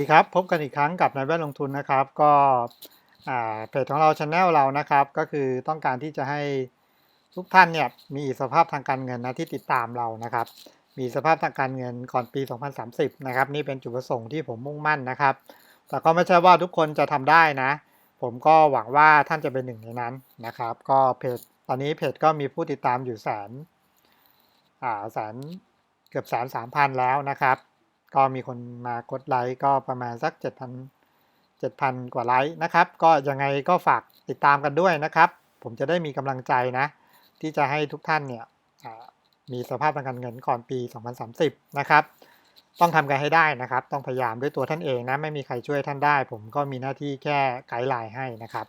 ดีครับพบกันอีกครั้งกับนายแว่นลงทุนนะครับ ก็เพจของเราช anel เรานะครับ ก็คือต้องการที่จะให้ทุกท่านเนี่ยมีสภาพทางการเงินนะที่ติดตามเรานะครับ มีสภาพทางการเงินก่อนปี 2030 นะครับ นี่เป็นจุดประสงค์ที่ผมมุ่งมั่นนะครับ แต่ก็ไม่ใช่ว่าทุกคนจะทำได้นะ ผมก็หวังว่าท่านจะเป็นหนึ่งในนั้นนะครับ ก็เพจตอนนี้เพจก็มีผู้ติดตามอยู่แสนอ่าแสนเกือบแสนสามพันแล้วนะครับ ก็มีคนมากดไลค์ก็ประมาณสัก 7,000 7,000 กว่าไลค์นะครับ ก็ยังไงก็ฝากติดตามกันด้วยนะครับ ผมจะได้มีกำลังใจนะ ที่จะให้ทุกท่านเนี่ยมีสภาพทางการเงินก่อนปี 2030 นะครับ ต้องทำกันให้ได้นะครับ ต้องพยายามด้วยตัวท่านเองนะ ไม่มีใครช่วยท่านได้ ผมก็มีหน้าที่แค่ไกด์ไลน์ให้นะครับ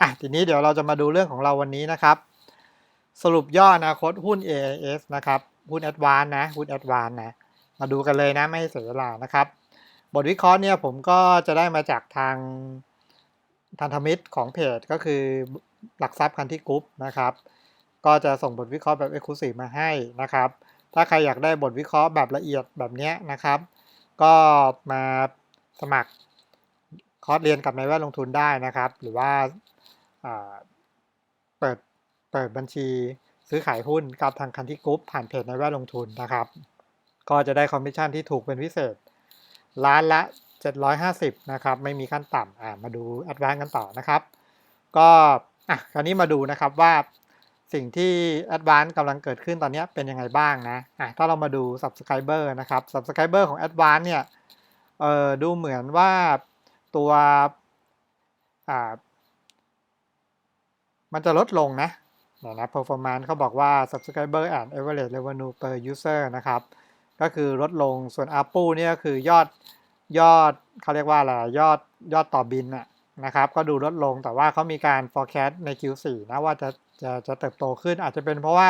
อะ ทีนี้เดี๋ยวเราจะมาดูเรื่องของเราวันนี้นะครับ สรุปย่ออนาคตหุ้น AIS นะครับ หุ้น a d v a n c e นะ หุ้น a d v a n c e นะ มาดูกันเลยนะไม่เสียเวลานะครับ บทวิเคราะห์เนี่ยผมก็จะได้มาจากทางทันธมิตรของเพจก็คือหลักทรัพย์คันที่กรุ๊ปนะครับ ก็จะส่งบทวิเคราะห์แบบ e x c l u s i v e มาให้นะครับ ถ้าใครอยากได้บทวิเคราะห์แบบละเอียดแบบนี้นะครับ ก็มาสมัครคอร์สเรียนกับนายแว่นลงทุนได้นะครับ หรือว่าาเปิดเปิดบัญชีซื้อขายหุ้นกับทางคันที่กรุ๊ปผ่านเพจนายแว่นลงทุนนะครับ ก็จะได้คอมมิชชั่นที่ถูกเป็นพิเศษ ล้านละ 750 นะครับ ไม่มีขั้นต่ำอ่ามาดูแอดวานกันต่อนะครับ ก็อะคราวนี้มาดูนะครับว่าสิ่งที่ a d v a n c e กำลังเกิดขึ้นตอนนี้เป็นยังไงบ้างนะอะถ้าเรามาดู Subscriber นะครับ Subscriber ของ a d v a n c e เนี่ยเอ่อดูเหมือนว่าตัวอ่ามันจะลดลงนะเดี๋ยนะ performance เขาบอกว่า subscriber and average revenue per user นะครับ ก็คือลดลงส่วน ARPU เนี่ยก็คือยอดยอดเขาเรียกว่าอะไรยอดยอดต่อบินนะนะครับ ก็ดูลดลงแต่ว่าเขามีการ forecast ใน Q4 นะว่าจะจะจะเติบโตขึ้นอาจจะเป็นเพราะว่า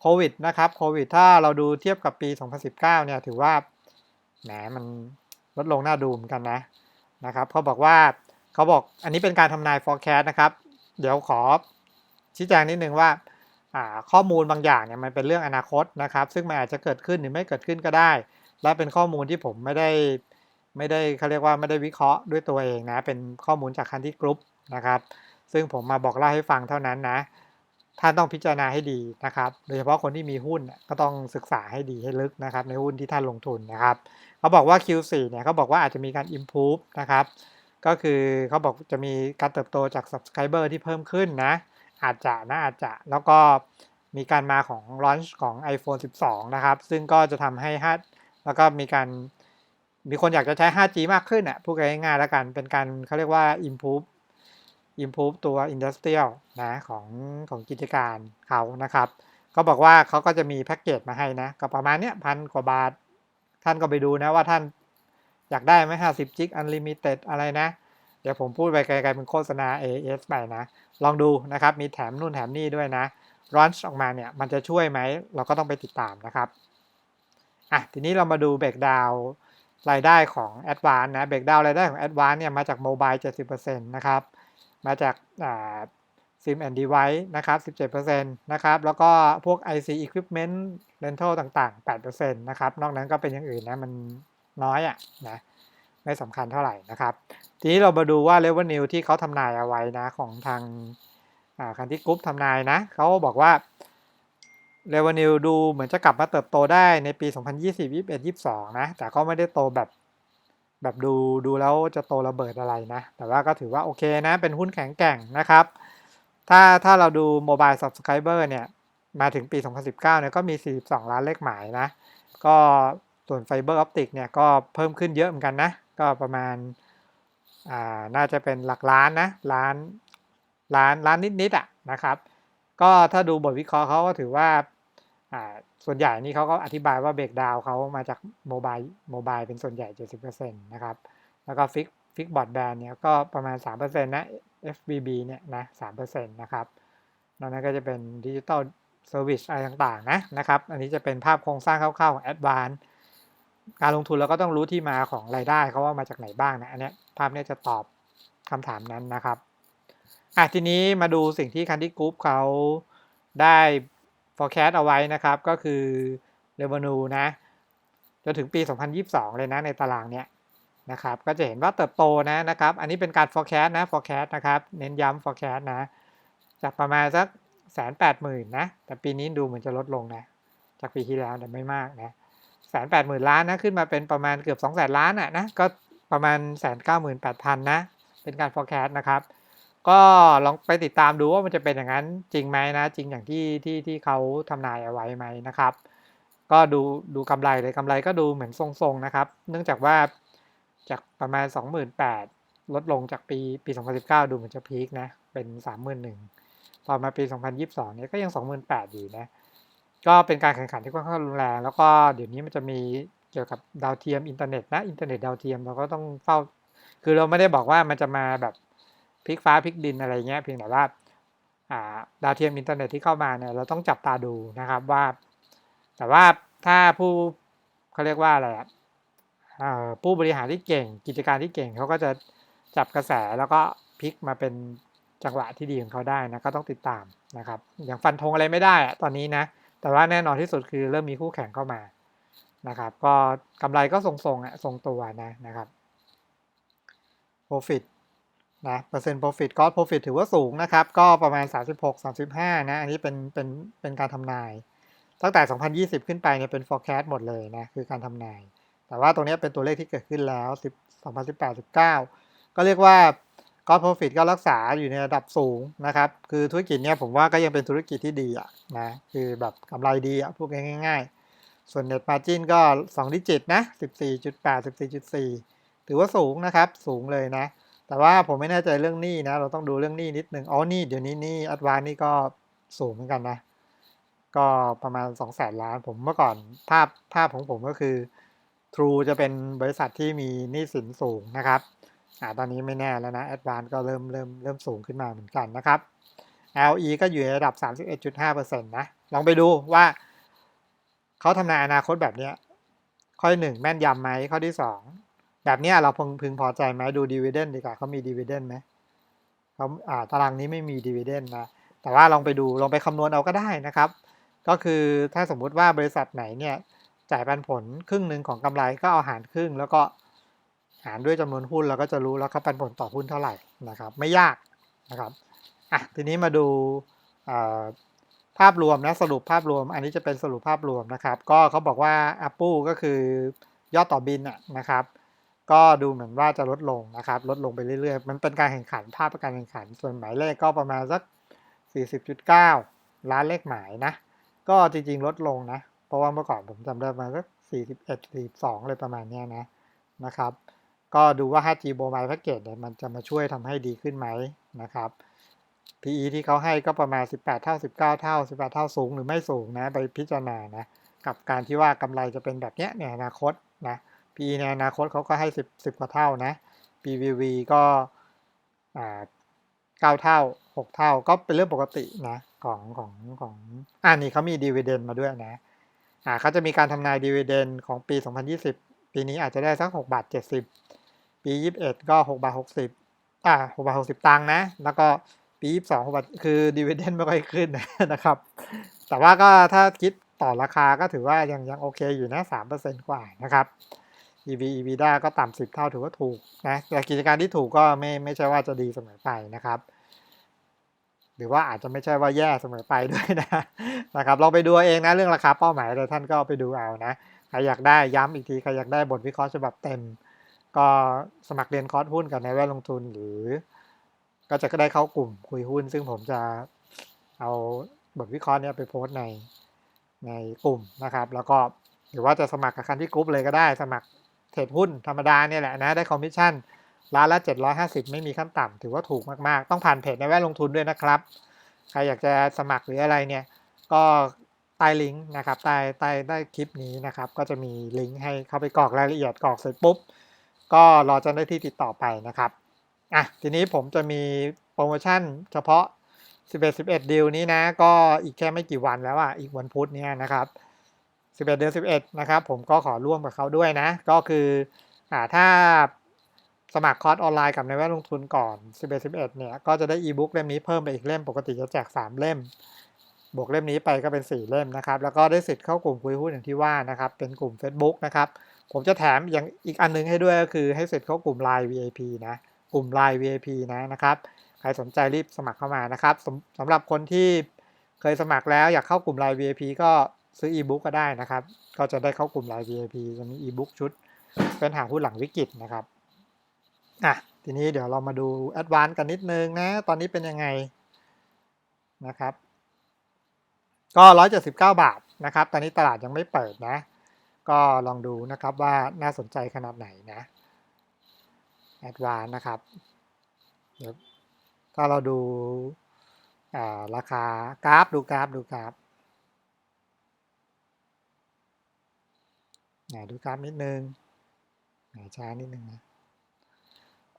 โควิดนะครับโควิดถ้าเราดูเทียบกับปี 2019 เนี่ยถือว่าแหมมันลดลงน่าดูเหมือนกันนะนะครับเขาบอกว่าเขาบอกอันนี้เป็นการทำนาย forecast นะครับ เดี๋ยวขอชี้แจงนิดนึงว่า ข้อมูลบางอย่างเนี่ยมันเป็นเรื่องอนาคตนะครับ ซึ่งมันอาจจะเกิดขึ้นหรือไม่เกิดขึ้นก็ได้ และเป็นข้อมูลที่ผมไม่ได้ไม่ได้เขาเรียกว่าไม่ได้วิเคราะห์ด้วยตัวเองนะ เป็นข้อมูลจากคันที่กรุ๊ปนะครับ ซึ่งผมมาบอกเล่าให้ฟังเท่านั้นนะ ท่านต้องพิจารณาให้ดีนะครับ โดยเฉพาะคนที่มีหุ้นก็ต้องศึกษาให้ดีให้ลึกนะครับ ในหุ้นที่ท่านลงทุนนะครับ เขาบอกว่า Q4 เนี่ยเขาบอกว่าอาจจะมีการ improve นะครับ ก็คือเขาบอกจะมีการเติบโตจาก subscriber ที่เพิ่มขึ้นนะ อาจจะนะอาจจะแล้วก็มีการมาของ launch ของ iPhone 12 นะครับ ซึ่งก็จะทำให้5แล้วก็มีการมีคนอยากจะใช้ 5G มากขึ้นอะพูดง่ายๆแล้วกันเป็นการเขาเรียกว่า improve improve ตัว industrial นะของของกิจการเขานะครับเขาบอกว่าเขาก็จะมีแพ็กเกจมาให้นะก็ประมาณเนี้ยพันกว่าบาท ท่านก็ไปดูนะว่าท่านอยากได้ไหมห้าสิบจิกอันลิมิเต็ดอะไรนะ ดี๋ยวผมพูดไปไกลๆเป็นโฆษณา AS ไปนะ ลองดูนะครับ มีแถมนู่นแถมนี่ด้วยนะรอนช์ออกมาเนี่ยมันจะช่วยไหม เราก็ต้องไปติดตามนะครับอะทีนี้เรามาดูเบรกดาวรายได้ของ a d v a n c e นะเบรกดาวรายได้ของ a d v a n c e เนี่ยมาจากโมบาย70%นะครับ มาจากอ่า SIM and Device นะครับ 17%นะครับ แล้วก็พวก IC Equipment Rental ต่าง ๆ 8%นะครับ นอกนั้นก็เป็นอย่างอื่นนะ มันน้อยอะ่ะนะ ไม่สำคัญเท่าไหร่นะครับ ทีนี้เรามาดูว่า revenue ที่เขาทำนายเอาไว้นะของทางคันที่กรุ๊ปทำนายนะเขาบอกว่า revenue ดูเหมือนจะกลับมาเติบโตได้ในปี 2020 21 22 นะ แต่ก็ไม่ได้โตแบบแบบดูดูแล้วจะโตระเบิดอะไรนะ แต่ว่าก็ถือว่าโอเคนะ เป็นหุ้นแข็งแกร่งนะครับ ถ้าถ้าเราดู Mobile Subscriber เนี่ย มาถึงปี 2019 เนี่ยก็มี 42 ล้านเลขหมายนะ ก็ส่วนไฟเบอร์ออปติกเนี่ยก็เพิ่มขึ้นเยอะเหมือนกันนะ ก็ประมาณอ่าน่าจะเป็นหลักล้านนะล้านล้านล้านนิดๆอะนะครับ ก็ถ้าดูบทวิเคราะห์เขาก็ถือว่าอ่าส่วนใหญ่นี่เขาก็อธิบายว่าเบรกดาวเขามาจากโมบายโมบายเป็นส่วนใหญ่ 70%นะครับแล้วก็ฟิกฟิกบอร์ดแบนเนี่ยก็ประมาณ 3%นะ FBB เนี่ยนะ3%นะครับนอกนั้นก็จะเป็นดิจิตอลเซอร์วิสอะไรต่างๆนะนะครับ อันนี้จะเป็นภาพโครงสร้างคร่าวๆของ Advance การลงทุนเราก็ต้องรู้ที่มาของรายได้เขาว่ามาจากไหนบ้างนะอันนี้ภาพนี้จะตอบคำถามนั้นนะครับอะทีนี้มาดูสิ่งที่คันดี้กรุ๊ปเขาได้ forecast เอาไว้นะครับ ก็คือ revenue นะจนถึงปี 2022 เลยนะในตารางเนี้ยนะครับ ก็จะเห็นว่าเติบโตนะนะครับ อันนี้เป็นการ forecast นะ forecast นะครับ เน้นย้ำ forecast นะ จากประมาณสักแสนแปดหมื่นนะ แต่ปีนี้ดูเหมือนจะลดลงนะ จากปีที่แล้วแต่ไม่มากนะ แสนแปดหมื่นล้านนะ ขึ้นมาเป็นประมาณเกือบสองแสนล้านอะนะ ก็ประมาณแสนเก้าหมื่นแปดพันนะ เป็นการ forecast นะครับ ก็ลองไปติดตามดูว่ามันจะเป็นอย่างนั้นจริงไหมนะ จริงอย่างที่ที่ที่เขาทำนายเอาไว้ไหมนะครับ ก็ดูดูกำไรเลยกำไรก็ดูเหมือนทรงๆนะครับ เนื่องจากว่าจากประมาณ 28,000 ลดลงจากปีปี 2019 ดูเหมือนจะพีคนะ เป็น 31,000พอมาปี 2022 เนี่ยก็ยัง 28,000อยู่นะ ก็เป็นการแข่งขันที่ค่อนข้างรุนแรงแล้วก็เดี๋ยวนี้มันจะมีเกี่ยวกับดาวเทียมอินเทอร์เน็ตนะอินเทอร์เน็ตดาวเทียมเราก็ต้องเฝ้า คือเราไม่ได้บอกว่ามันจะมาแบบพลิกฟ้าพลิกดินอะไรเงี้ยเพียงแต่ว่าดาวเทียมอินเทอร์เน็ตที่เข้ามาเนี่ยเราต้องจับตาดูนะครับว่า แต่ว่าถ้าผู้เขาเรียกว่าอะไรอะผู้บริหารที่เก่งกิจการที่เก่งเขาก็จะจับกระแสแล้วก็พลิกมาเป็นจังหวะที่ดีของเขาได้นะก็ต้องติดตามนะครับอย่างฟันธงอะไรไม่ได้ตอนนี้นะ แต่ว่าแน่นอนที่สุดคือเริ่มมีคู่แข่งเข้ามานะครับ ก็กำไรก็ทรงๆอะทรงตัวนะนะครับ profit นะเปอร์เซ็นต์ profit ก็ profit ถือว่าสูงนะครับ ก็ประมาณ 36-35 นะ อันนี้เป็นเป็นเป็นการทำนาย ตั้งแต่ 2020 ขึ้นไปเนี่ยเป็น forecast หมดเลยนะ คือการทำนาย แต่ว่าตรงนี้เป็นตัวเลขที่เกิดขึ้นแล้ว2018-19 ก็เรียกว่า ก็ profit ก็รักษาอยู่ในระดับสูงนะครับ คือธุรกิจเนี้ยผมว่าก็ยังเป็นธุรกิจที่ดีอะนะ คือแบบกำไรดีอะพูดง่าย ๆ ส่วน net margin ก็2ดิจิตนะ 14.8 14.4 ถือว่าสูงนะครับ สูงเลยนะ แต่ว่าผมไม่แน่ใจเรื่องหนี้นะ เราต้องดูเรื่องหนี้นิดนึง อ๋อหนี่เดี๋ยวนี้หนี่อัตวานนี่ก็สูงเหมือนกันนะ ก็ประมาณ2แสนล้าน ผมเมื่อก่อนภาพภาพของผมก็คือ True จะเป็นบริษัทที่มีหนี้สินสูงนะครับ อ่าตอนนี้ไม่แน่แล้วนะ Advance ก็เริ่มเริ่มเริ่มสูงขึ้นมาเหมือนกันนะครับ LE ก็อยู่ในระดับ 31.5%นะ ลองไปดูว่าเขาทำนายอนาคตแบบนี้ ข้อที่หนึ่งแม่นยำไหมข้อที่สองแบบนี้เราพึงพึงพอใจไหมดูดีเวเดนดีกว่าเขามีดีเวเดนไหมเขาอ่าตารางนี้ไม่มีดีเวเดนนะ แต่ว่าลองไปดูลองไปคำนวณเอาก็ได้นะครับ ก็คือถ้าสมมุติว่าบริษัทไหนเนี่ยจ่ายปันผลครึ่งหนึ่งของกำไรก็เอาหารครึ่งแล้วก็ หารด้วยจำนวนหุ้นเราก็จะรู้แล้วเขาปันผลต่อหุ้นเท่าไหร่นะครับ ไม่ยากนะครับอะทีนี้มาดูภาพรวมนะสรุปภาพรวม อันนี้จะเป็นสรุปภาพรวมนะครับ ก็เขาบอกว่า Apple ก็คือยอดต่อบินนะครับ ก็ดูเหมือนว่าจะลดลงนะครับ ลดลงไปเรื่อยๆ มันเป็นการแข่งขันภาพการแข่งขัน ส่วนหมายเลขก็ประมาณสัก 40.9 ล้านเลขหมายนะ ก็จริงๆลดลงนะ เพราะว่าเมื่อก่อนผมจำได้มาสัก41 42เลยประมาณนี้นะนะครับ ก็ดูว่า 5G Mobile Package เนี่ยมันจะมาช่วยทำให้ดีขึ้นไหมนะครับ PE ที่เขาให้ก็ประมาณ 18 เท่า 19 เท่า 18 เท่าสูงหรือไม่สูงนะ ไปพิจารณานะ กับการที่ว่ากำไรจะเป็นแบบเนี้ยในอนาคตนะ PE ในอนาคตเขาก็ให้ 10 10 กว่าเท่านะ PVV ก็อ่า9เท่า 6 เท่าก็เป็นเรื่องปกตินะของของของอ่านี่เขามีดีเวเดนมาด้วยนะอ่าเขาจะมีการทำนายดีเวเดนของปี 2020 ปีนี้อาจจะได้สัก6บาท70 ปี21ก็6บาท60อ่า6บาท60ตังค์นะ แล้วก็ปี22 6บาทคือดีเวเดนไม่ค่อยขึ้นนะครับ แต่ว่าก็ถ้าคิดต่อราคาก็ถือว่ายังยังโอเคอยู่นะ3%กว่านะครับ EV EBITDA ก็ต่ำ10เท่าถือว่าถูกนะแต่กิจการที่ถูกก็ไม่ไม่ใช่ว่าจะดีเสมอไปนะครับ หรือว่าอาจจะไม่ใช่ว่าแย่เสมอไปด้วยนะนะครับลองไปดูเองนะเรื่องราคาเป้าหมายเลยท่านก็ไปดูเอานะใครอยากได้ย้ำอีกทีใครอยากได้บทวิเคราะห์ฉบับเต็ม ก็สมัครเรียนคอร์สหุ้นกับในแวดลงทุน หรือ ก็จะได้เข้ากลุ่มคุยหุ้น ซึ่งผมจะเอาบทวิเคราะห์นี้ไปโพสในในกลุ่มนะครับ แล้วก็หรือว่าจะสมัครกับคันที่กรุ๊ปเลยก็ได้ สมัครเทรดหุ้นธรรมดาเนี่ยแหละนะได้คอมมิชชั่นร้านละ 750 ไม่มีขั้นต่ำถือว่าถูกมากๆ ต้องผ่านเพจในแวดลงทุนด้วยนะครับ ใครอยากจะสมัครหรืออะไรเนี่ย ก็ใต้ลิงก์นะครับใต้ใต้ใต้คลิปนี้นะครับ ก็จะมีลิงก์ให้เข้าไปกรอกรายละเอียดกรอกเสร็จปุ๊บ ก็รอเจ้าหน้าที่ติดต่อไปนะครับอะทีนี้ผมจะมีโปรโมชั่นเฉพาะ 11 11ดีลนี้นะ ก็อีกแค่ไม่กี่วันแล้วอะอีกวันพุธเนี่ยนะครับ 11 เดือน 11 นะครับ ผมก็ขอร่วมกับเขาด้วยนะ ก็คืออ่าถ้าสมัครคอร์สออนไลน์กับในแวดลงทุนก่อน 11 11 เนี่ย ก็จะได้อีบุ๊กเล่มนี้เพิ่มไปอีกเล่ม ปกติจะแจก 3 เล่ม บวกเล่มนี้ไปก็เป็น 4 เล่มนะครับ แล้วก็ได้สิทธิ์เข้ากลุ่มคุยหุ้นอย่างที่ว่านะครับ เป็นกลุ่ม Facebook นะครับ ผมจะแถมอย่างอีกอันนึงให้ด้วยก็คือให้เสร็จเข้ากลุ่ม Line VIP นะ กลุ่ม Line VIP นะนะครับ ใครสนใจรีบสมัครเข้ามานะครับสำสำหรับคนที่เคยสมัครแล้วอยากเข้ากลุ่ม Line VIP ก็ซื้ออีบุ๊กก็ได้นะครับ ก็จะได้เข้ากลุ่ม Line VIP จะมีอีบุ๊กชุดเป็นหาหุ้นหลังวิกฤตนะครับ อะ ทีนี้เดี๋ยวเรามาดูแอดวานซ์กันนิดนึงนะ ตอนนี้เป็นยังไงนะครับ ก็ 179 บาทนะครับ ตอนนี้ตลาดยังไม่เปิดนะ ก็ลองดูนะครับว่าน่าสนใจขนาดไหนนะแอดวานนะครับเดี๋ยวถ้าเราดูาราคากราฟดูกราฟดูกราฟไหนดูกราฟนิดนึงไหนช้านิดนึงนะ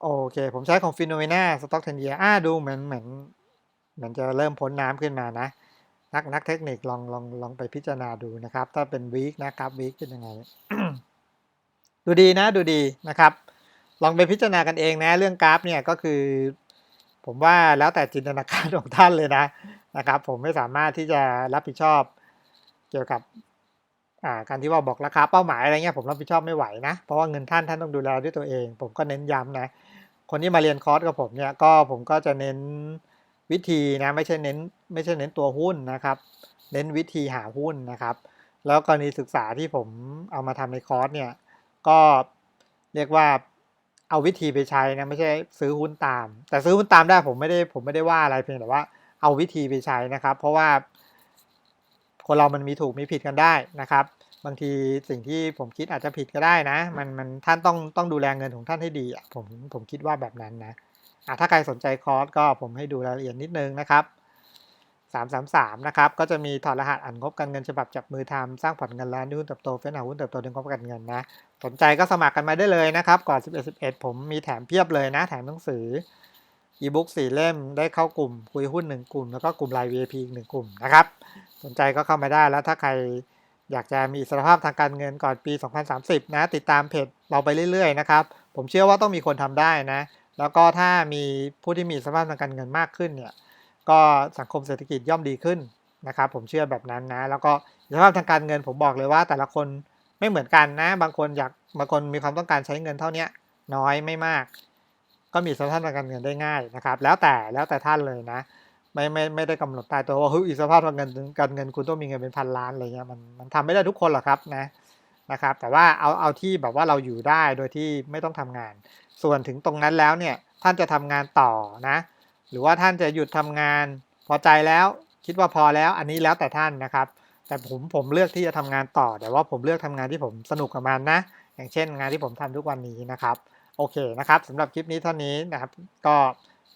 โอเค ผมใช้ของฟิโนเมนาสต็อกเทนเยียอ่าดูเหมือนเหมือนเหมือนจะเริ่มพ้นน้ำขึ้นมานะ นักนักเทคนิคลองลองลองไปพิจารณาดูนะครับ ถ้าเป็นวีคนะครับวีคเป็นยังไง ดูดีนะดูดีนะครับ ลองไปพิจารณากันเองนะ เรื่องกราฟเนี่ยก็คือ ผมว่าแล้วแต่จินตนาการของท่านเลยนะนะครับ ผมไม่สามารถที่จะรับผิดชอบเกี่ยวกับการที่ว่าบอกราคาเป้าหมายอะไรเงี้ยผมรับผิดชอบไม่ไหวนะ เพราะว่าเงินท่านท่านต้องดูแลด้วยตัวเอง ผมก็เน้นย้ำนะ คนที่มาเรียนคอร์สกับผมเนี่ยก็ผมก็จะเน้น วิธีนะไม่ใช่เน้นไม่ใช่เน้นตัวหุ้นนะครับ เน้นวิธีหาหุ้นนะครับ แล้วกรณีศึกษาที่ผมเอามาทำในคอร์สเนี่ยก็เรียกว่าเอาวิธีไปใช้นะไม่ใช่ซื้อหุ้นตาม แต่ซื้อหุ้นตามได้ผมไม่ได้ผมไม่ได้ว่าอะไรเพียงแต่ว่าเอาวิธีไปใช้นะครับ เพราะว่า คนเรามันมีถูกมีผิดกันได้นะครับ บางทีสิ่งที่ผมคิดอาจจะผิดก็ได้นะ มันมันท่านต้องต้องดูแลเงินของท่านให้ดีผมผมคิดว่าแบบนั้นนะ ถ้าใครสนใจคอร์สก็ผมให้ดูรายละเอียดนิดนึงนะครับ 333 นะครับ ก็จะมีถอดรหัสอ่านงบการเงินฉบับจับมือทำสร้างผลเงินล้านหุ้นเติบโตเฟ้นหาหุ้นเติบโตดึงงบการเงินนะ สนใจก็สมัครกันมาได้เลยนะครับ ก่อน 11 11 ผมมีแถมเพียบเลยนะ แถมหนังสืออีบุ๊กสี่เล่มได้เข้ากลุ่ม คุยหุ้นหนึ่งกลุ่ม แล้วก็กลุ่มไลน์ VIP อีกหนึ่งกลุ่มนะครับ สนใจก็เข้ามาได้แล้วถ้าใครอยากจะมีอิสรภาพทางการเงินก่อนปี 2030 นะ ติดตามเพจเราไปเรื่อยๆนะครับ ผมเชื่อว่าต้องมีคนทำได้นะ แล้วก็ถ้ามีผู้ที่มีสภาพทางการเงินมากขึ้นเนี่ยก็สังคมเศรษฐกิจย่อมดีขึ้นนะครับผมเชื่อแบบนั้นนะ แล้วก็สภาพทางการเงินผมบอกเลยว่าแต่ละคนไม่เหมือนกันนะ บางคนอยากบางคนมีความต้องการใช้เงินเท่านี้น้อยไม่มาก ก็มีสภาพทางการเงินได้ง่ายนะครับ แล้วแต่แล้วแต่ท่านเลยนะ ไม่ไม่ไม่ได้กำหนดตายตัวว่าเฮ้ยอิสภาพทางเงินการเงินคุณต้องมีเงินเป็นพันล้านอะไรเงี้ยมันมันทำไม่ได้ทุกคนหรอกครับนะ นะครับ แต่ว่าเอาเอาที่แบบว่าเราอยู่ได้โดยที่ไม่ต้องทำงาน ส่วนถึงตรงนั้นแล้วเนี่ยท่านจะทำงานต่อนะ หรือว่าท่านจะหยุดทำงานพอใจแล้วคิดว่าพอแล้วอันนี้แล้วแต่ท่านนะครับ แต่ผมผมเลือกที่จะทำงานต่อ แต่ว่าผมเลือกทำงานที่ผมสนุกกับมันนะ อย่างเช่นงานที่ผมทำทุกวันนี้นะครับโอเคนะครับสำหรับคลิปนี้เท่านี้นะครับก็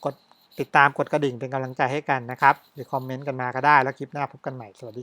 กดติดตามกดกระดิ่งเป็นกำลังใจให้กันนะครับหรือคอมเมนต์กันมาก็ได้แล้วคลิปหน้าพบกันใหม่ สวัสดี